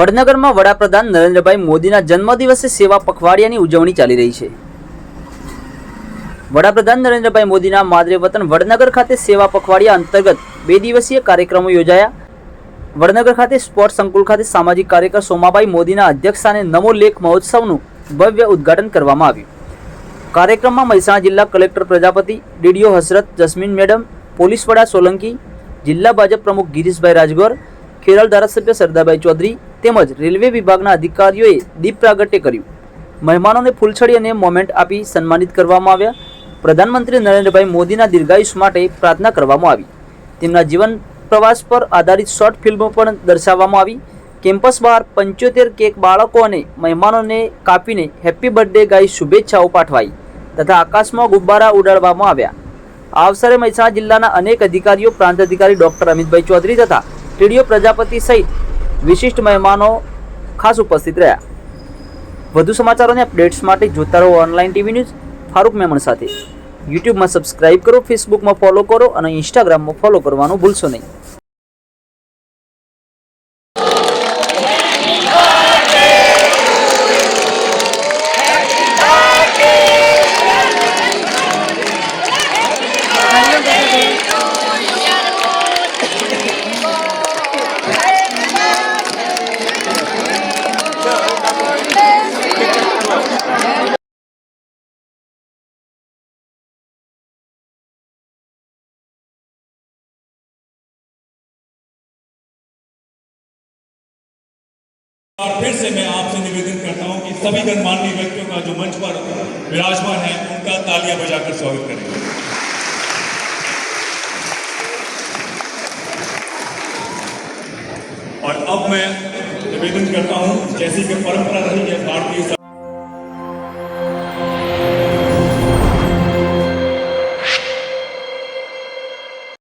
વડનગરમાં વડાપ્રધાન નરેન્દ્રભાઈ મોદીના જન્મદિવસે સેવા પખવાડિયાની ઉજવણી ચાલી રહી છે. વડાપ્રધાન નરેન્દ્રભાઈ મોદીના માદરે વતન વડનગર ખાતે સેવા પખવાડિયા અંતર્ગત બે દિવસીય કાર્યક્રમો યોજાયા. વડનગર ખાતે સ્પોર્ટ સંકુલ ખાતે સામાજિક કાર્યકર સોમાબાઈ મોદીના અધ્યક્ષસ્થાને નમો લેખ મહોત્સવનું ભવ્ય ઉદ્ઘાટન કરવામાં આવ્યું. કાર્યક્રમમાં મહેસાણા જિલ્લા collector Prajapati, DDO Hasrat Jasmin madam, police વડા સોલંકી, જિલ્લા ભાજપ પ્રમુખ ગિરીશભાઈ રાજગોર ખેરાલ ધારાસભ્ય સરદારભાઈ ચૌધરી તેમજ રેલવે વિભાગના અધિકારીઓએ દીપ પ્રાગટ્ય કર્યું. મહેમાનોને ફૂલછડી અને મોમેન્ટ આપી સન્માનિત કરવામાં આવ્યા. પ્રધાનમંત્રી નરેન્દ્રભાઈ મોદીના દીર્ઘાયુષ માટે પ્રાર્થના કરવામાં આવી. તેમના જીવન પ્રવાસ પર આધારિત શોર્ટ ફિલ્મો પણ દર્શાવવામાં આવી. કેમ્પસ બહાર પંચોતેર કેક બાળકો અને મહેમાનોને કાપીને હેપી બર્થડે ગાઈ શુભેચ્છાઓ પાઠવાઈ તથા આકાશમાં ગુબ્બારા ઉડાડવામાં આવ્યા. આ અવસરે મહેસાણા જિલ્લાના અનેક અધિકારીઓ, પ્રાંત અધિકારી ડોક્ટર અમિતભાઈ ચૌધરી તથા ટીડીઓ પ્રજાપતિ સહિત વિશિષ્ટ મહેમાનો ખાસ ઉપસ્થિત રહ્યા. વધુ સમાચારોને અપડેટ્સ માટે જોતા રહો online TV news Farooq Memon સાથે. યુટ્યુબમાં સબસ્ક્રાઇબ કરો, ફેસબુકમાં ફોલો કરો અને ઇન્સ્ટાગ્રામમાં ફોલો કરવાનું ભૂલશો નહીં. और फिर से मैं आपसे निवेदन करता हूँ कि सभी गणमान्य व्यक्तियों का जो मंच पर विराजमान है, उनका तालियाँ बजाकर स्वागत करें। और अब मैं निवेदन करता हूँ, जैसी कि परंपरा रही है